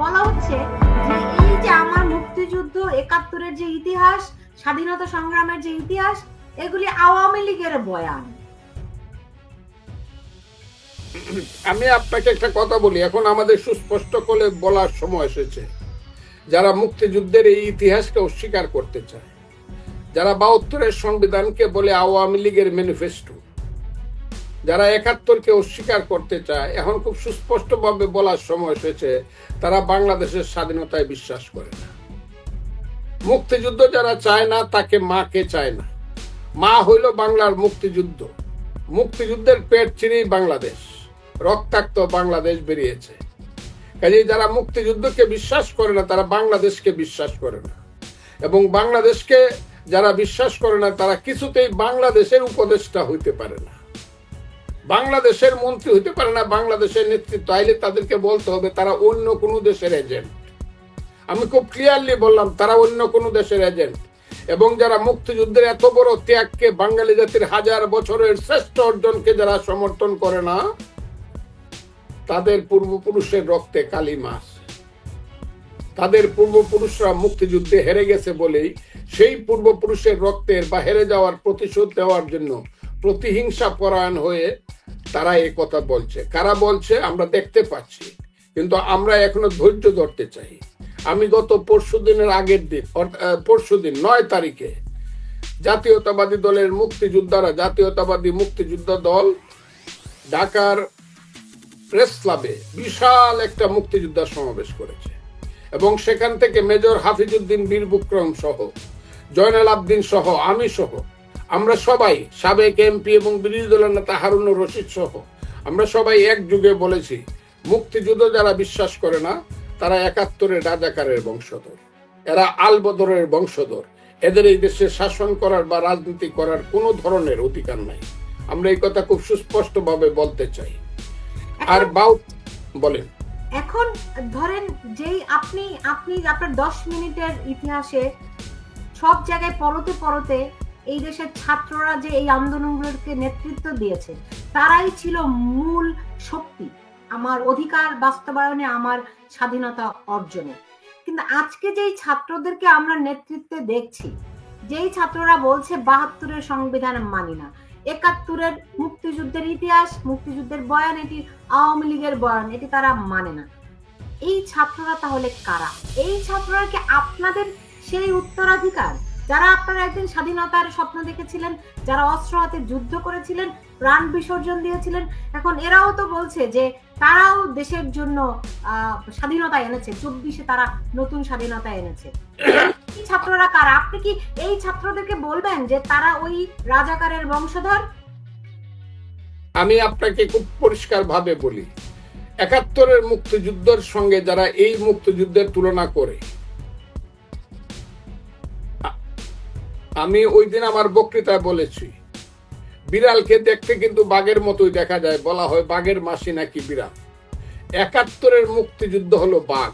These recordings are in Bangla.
বলা হচ্ছে যে এই যে আমার মুক্তিযুদ্ধ, একাত্তরের যে ইতিহাস, স্বাধীনতা সংগ্রামের যে ইতিহাস, এগুলি আওয়ামী লীগের বয়ান। আমি আপনাকে একটা কথা বলি, এখন আমাদের সুস্পষ্ট করে বলার সময় এসেছে। যারা মুক্তিযুদ্ধের এই ইতিহাসকে অস্বীকার করতে চায়, যারা বাহাত্তরের সংবিধানকে বলে আওয়ামী লীগের ম্যানিফেস্টো যারা একাত্তরকে অস্বীকার করতে চায়, এখন খুব সুস্পষ্টভাবে বলার সময় এসেছে, তারা বাংলাদেশের স্বাধীনতায় বিশ্বাস করে না। মুক্তিযুদ্ধ যারা চায় না, তাকে মাকে চায় না। মা হইল বাংলার মুক্তিযুদ্ধ। মুক্তিযুদ্ধের পেট চিনেই বাংলাদেশ। রক্তাক্ত বাংলাদেশ বেরিয়েছে। কাজে যারা মুক্তিযুদ্ধকে বিশ্বাস করে না, তারা বাংলাদেশকে বিশ্বাস করে না। এবং বাংলাদেশকে যারা বিশ্বাস করে না, তারা কিছুতেই বাংলাদেশের উপদেষ্টা হইতে পারে না। বাংলাদেশের মন্ত্রী হইতে পারে না, বাংলাদেশের নেতৃত্ব আইলে তাদেরকে বলতে হবে তারা অন্য কোনো দেশের এজেন্ট আমি খুব ক্লিয়ারলি বললাম, তারা অন্য কোনো দেশের এজেন্ট এবং যারা মুক্তিযুদ্ধের এত বড় ত্যাগকে বাঙালি জাতির হাজার বছরের শ্রেষ্ঠ অর্জনকে যারা সমর্থন করে না, তাদের পূর্বপুরুষের রক্তে কালি মাছ। তাদের পূর্বপুরুষরা মুক্তিযুদ্ধে হেরে গেছে বলেই সেই পূর্বপুরুষের রক্তের বা হেরে যাওয়ার প্রতিশোধ দেওয়ার জন্য প্রতিহিংসা পরায়ণ হয়ে তারা এই কথা বলছে। কারা বলছে? আমরা দেখতে পাচ্ছি। কিন্তু আমরা এখনও ধৈর্য ধরতে চাই। আমি গত পরশু দিনের আগের দিন পরশু দিন, নয় তারিখে জাতীয়তাবাদী দলের মুক্তিযোদ্ধারা, জাতীয়তাবাদী মুক্তিযোদ্ধা দল ঢাকার প্রেস ক্লাবে বিশাল একটা মুক্তিযোদ্ধা সমাবেশ করেছে। এবং সেখান থেকে মেজর হাফিজউদ্দিন বীর বিক্রম সহ জয়নাল আবদিন সহ, আমি সহ আমরা সবাই সাবেক এমপি এবং বিরোধী দলের নেতা হারুনুর রশিদ সহ আমরা সবাই এক যুগে বলেছি মুক্তিযুদ্ধ যারা বিশ্বাস করে না তারা একাত্তরের রাজাকারের বংশধর। এরা আলবদরের বংশধর। এদের এই দেশে শাসন করার বা রাজনীতি করার কোনো ধরনের অধিকার নাই। আমরা এই কথা খুব সুস্পষ্টভাবে বলতে চাই। আর বাউ বলেন। এখন ধরেন যেই আপনি আপনি আপনার দশ মিনিটের ইতিহাসে সব জায়গায় পরতে পরতে এই দেশের ছাত্ররা যে এই আন্দোলনগুলোকে নেতৃত্ব দিয়েছে, তারাই ছিল মূল শক্তি। আমার অধিকার বাস্তবায়নে, আমার স্বাধীনতা অর্জনে। কিন্তু আজকে যেই ছাত্রদেরকে আমরা নেতৃত্বে দেখছি, যেই ছাত্ররা বলছে বাহাত্তরের সংবিধান মানি না, একাত্তরের মুক্তিযুদ্ধের ইতিহাস, মুক্তিযুদ্ধের বয়ান, এটি আওয়ামী লীগের বয়ান, এটি তারা মানে না। এই ছাত্ররা তাহলে কারা? এই ছাত্ররা কি আপনাদের সেই উত্তরাধিকার? যারা আপনারা একদিন স্বাধীনতার স্বপ্ন দেখেছিলেন, যারা অস্ত্র হাতে যুদ্ধ করেছিলেন, প্রাণ বিসর্জন দিয়েছিলেন, এখন এরাও তো বলছে যে তারাও দেশের জন্য স্বাধীনতা এনেছে। চব্বিশে তারা নতুন স্বাধীনতা এনেছে। ছাত্ররা কারা? আপনি কি এই ছাত্রদেরকে বলবেন যে তারা ওই রাজাকারের বংশধর? আমি আপনাকে খুব পরিষ্কার ভাবে বলি, একাত্তরের মুক্তিযুদ্ধের সঙ্গে যারা এই মুক্তিযুদ্ধের তুলনা করে আমি ওই দিন আমার বক্তৃতায় বলেছি, বিড়ালকে দেখতে কিন্তু বাঘের মতোই দেখা যায়, বলা হয় বাঘের মাসি নাকি বিড়াল। একাত্তরের মুক্তিযুদ্ধ হলো বাঘ।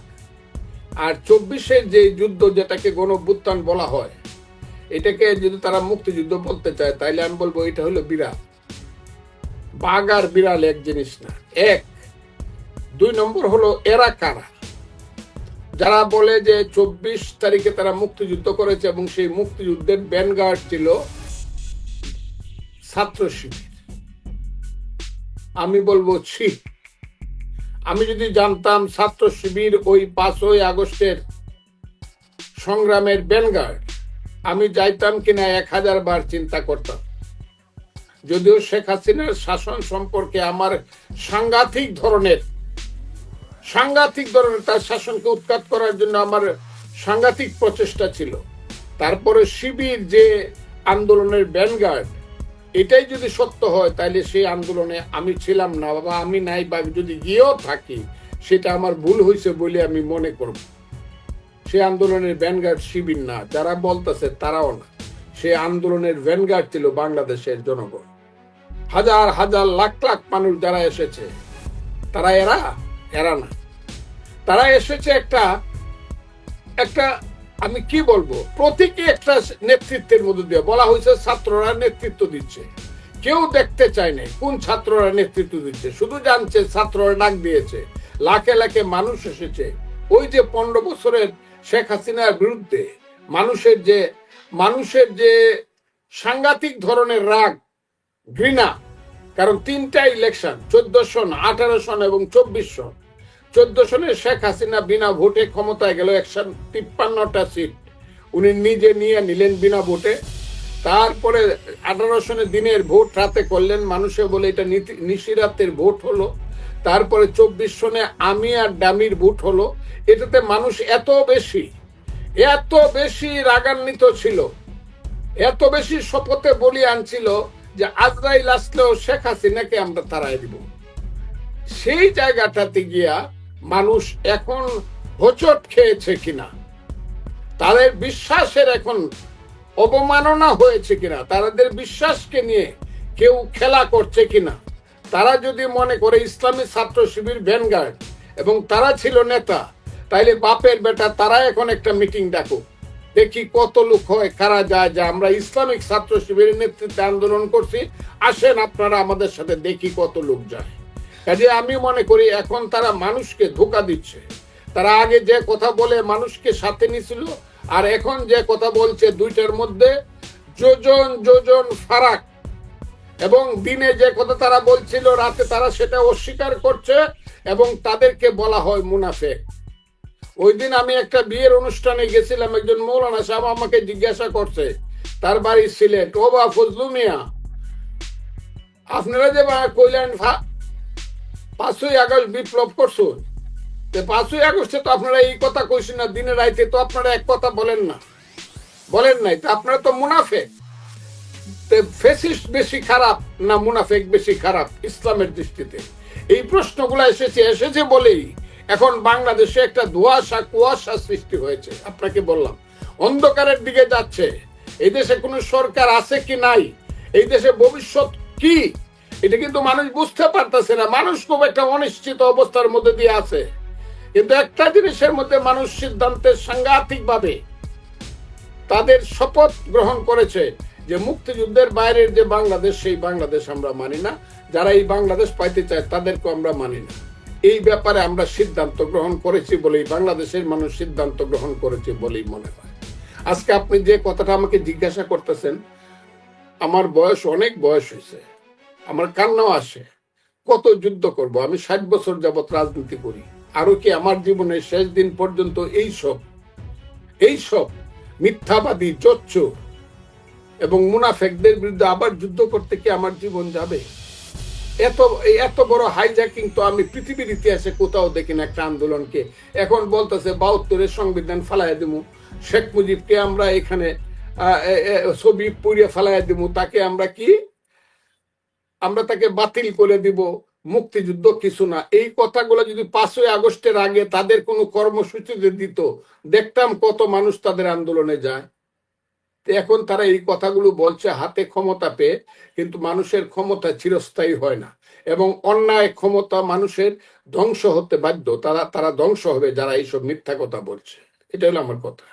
আর চব্বিশের যে যুদ্ধ যেটাকে গণভ্যুত্থান বলা হয়, এটাকে যদি তারা মুক্তিযুদ্ধ বলতে চায়, তাইলে আমি বলব এটা হলো বিড়াল। বাঘ আর বিড়াল এক জিনিস না, এক। দুই নম্বর হলো এরা কারা? যারা বলে যে চব্বিশ তারিখে তারা মুক্তিযুদ্ধ করেছে এবং সেই মুক্তিযুদ্ধের ব্যানগার্ড ছিল ছাত্র শিবির। আমি বলব, ছি। আমি যদি জানতাম ছাত্র শিবির ওই পাঁচই আগস্টের সংগ্রামের ব্যানগার্ড, আমি যাইতাম কিনা এক হাজার বার চিন্তা করতাম। যদিও শেখ হাসিনার শাসন সম্পর্কে আমার সাংঘাতিক ধরনের সাংঘাতিক ধরনের তার শাসনকে উৎখাত করার জন্য আমার সাংঘাতিক প্রচেষ্টা ছিল। তারপরে শিবির যে আন্দোলনের ব্যানগার্ড এটাই যদি সত্য হয় তাহলে সেই আন্দোলনে আমি ছিলাম না। বা আমি নাই বা যদি গিয়েও থাকি, সেটা আমার ভুল হয়েছে বলে আমি মনে করব। সে আন্দোলনের ভ্যানগার্ড শিবির না, যারা বলতেছে তারাও না। সে আন্দোলনের ভ্যানগার্ড ছিল বাংলাদেশের জনগণ। হাজার হাজার, লাখ লাখ মানুষ যারা এসেছে, তারা এরা? এরা না। তারা এসেছে একটা একটা, আমি কি বলব, প্রতীকী একটা নেতৃত্বের মধ্যে দিয়ে। বলা হয়েছে ছাত্ররা নেতৃত্ব দিচ্ছে। কেউ দেখতে চায় নাই কোন ছাত্ররা নেতৃত্ব দিচ্ছে। শুধু জানছে ছাত্ররা ডাক দিয়েছে। লাখে লাখে মানুষ এসেছে। ওই যে পনেরো বছরের শেখ হাসিনার বিরুদ্ধে মানুষের যে মানুষের যে সাংঘাতিক ধরনের রাগ, ঘৃণা, কারণ তিনটা ইলেকশন চোদ্দ সন, আঠারো সন এবং চব্বিশ সন চোদ্দ সনে শেখ হাসিনা বিনা ভোটে ক্ষমতায় গেল একশো তিপ্পান্নটা সিট। উনি নিজে নিয়ে নিলেন বিনা ভোটে। তারপরে আঠারো সনে দিনের ভোট রাতে করলেন মানুষে বলে এটা নিশিরাতের ভোট হলো। তারপরে চব্বিশ সনে আমি আর ডামির ভোট হলো। এটাতে মানুষ এত বেশি এত বেশি রাগান্বিত ছিল, এত বেশি শপথে বলি আনছিল যে আজরাইল আসলেও শেখ হাসিনাকে আমরা তারাই দিব। সেই জায়গাটাতে গিয়া মানুষ এখন হোচট খেয়েছে কিনা? তাদের বিশ্বাসের এখন অবমাননা হয়েছে কিনা? তাদের বিশ্বাসকে নিয়ে কেউ খেলা করছে কিনা? তারা যদি মনে করে ইসলামী ছাত্র শিবির ভ্যানগার্ড এবং তারা ছিল নেতা, তাইলে বাপের বেটা তারা এখন একটা মিটিং ডাকুক। দেখি কত লোক হয়, কারা যায়, যা আমরা ইসলামিক ছাত্র শিবিরের নেতৃত্বে আন্দোলন করছি। আসেন আপনারা আমাদের সাথে দেখি কত লোক যায়। কাজে আমি মনে করি এখন তারা মানুষকে ধোকা দিচ্ছে। তারা আগে যে কথা বলে মানুষকে সাথে নিছিল, আর এখন যে কথা বলছে দুইটার মধ্যে যোজন যোজন ফারাক। এবং দিনে যে কথা তারা বলছিল, রাতে তারা সেটা অস্বীকার করছে এবং তাদেরকে বলা হয় মুনাফেক। ওই দিন আমি একটা বিয়ের অনুষ্ঠানে গেছিলাম, একজন মৌলানা সাহেব আমাকে জিজ্ঞাসা করছে, তার বাড়ি সিলেট, ও বা ফজলু মিয়া, আপনারা যে কইলেন পাঁচই আগস্ট বিপ্লব করছুন পাঁচই আগস্টে তো আপনারা এই কথা কইছেন না দিনে রাইতে তো আপনারা এক কথা বলেন না। বলেন নাই, তো আপনারা তো মুনাফেক ফেসিস্ট বেশি খারাপ না মুনাফেক বেশি খারাপ ইসলামের দৃষ্টিতে? এই প্রশ্নগুলো এসেছে এসেছে বলেই এখন বাংলাদেশে একটা ধোয়াশা, কুয়াশা সৃষ্টি হয়েছে। আপনাকে বললাম, অন্ধকারের দিকে যাচ্ছে। এই দেশে কোনো সরকার আছে কি নাই? এই দেশে ভবিষ্যৎ কি? এটা কিন্তু মানুষ বুঝতে পারতেছে না। মানুষ খুব একটা অনিশ্চিত অবস্থার মধ্যে দিয়ে আছে। কিন্তু একটা জিনিসের মধ্যে মানুষ সিদ্ধান্তের সাংঘাতিক ভাবে তাদের শপথ গ্রহণ করেছে যে মুক্তিযুদ্ধের বাইরের যে বাংলাদেশ, সেই বাংলাদেশ আমরা মানি না। যারা এই বাংলাদেশ পাইতে চায় তাদেরকে আমরা মানি না। এই ব্যাপারে আমরা সিদ্ধান্ত গ্রহণ করেছি বলেই, বাংলাদেশের মানুষ সিদ্ধান্ত গ্রহণ করেছে বলেই মনে হয়। আজকে আপনি যে কথাটা আমাকে জিজ্ঞাসা করতেছেন, আমার বয়স অনেক বয়স হয়েছে। আমার কান্নাও আসে। কত যুদ্ধ করব? আমি ষাট বছর যাবত রাজনীতি করি। আরও কি আমার জীবনের শেষ দিন পর্যন্ত এই সব? এই সব মিথ্যাবাদী চচ্চু এবং মুনাফেকদের বিরুদ্ধে আবার যুদ্ধ করতে কি আমার জীবন যাবে? এত এত বড় হাইজ্যাকিং তো আমি পৃথিবীর ইতিহাসে কোথাও দেখি না একটা আন্দোলনকে। এখন বলতেছে বাহাত্তরের সংবিধান ফালাই দেবো শেখ মুজিবকে আমরা এখানে ছবি পুড়িয়ে ফালাই দেবো তাকে আমরা কি আমরা তাকে বাতিল করে দিব, মুক্তিযুদ্ধ কিছু না। এই কথাগুলো যদি পাঁচই আগস্টের আগে তাদের কোনো কর্মসূচিতে দিত, দেখতাম কত মানুষ তাদের আন্দোলনে যায়। এখন তারা এই কথাগুলো বলছে, হাতে ক্ষমতা পেয়ে কিন্তু মানুষের ক্ষমতা চিরস্থায়ী হয় না। এবং অন্যায় ক্ষমতা মানুষের ধ্বংস হতে বাধ্য। তারা তারা ধ্বংস হবে যারা এইসব মিথ্যা কথা বলছে। এটা হলো আমার কথা।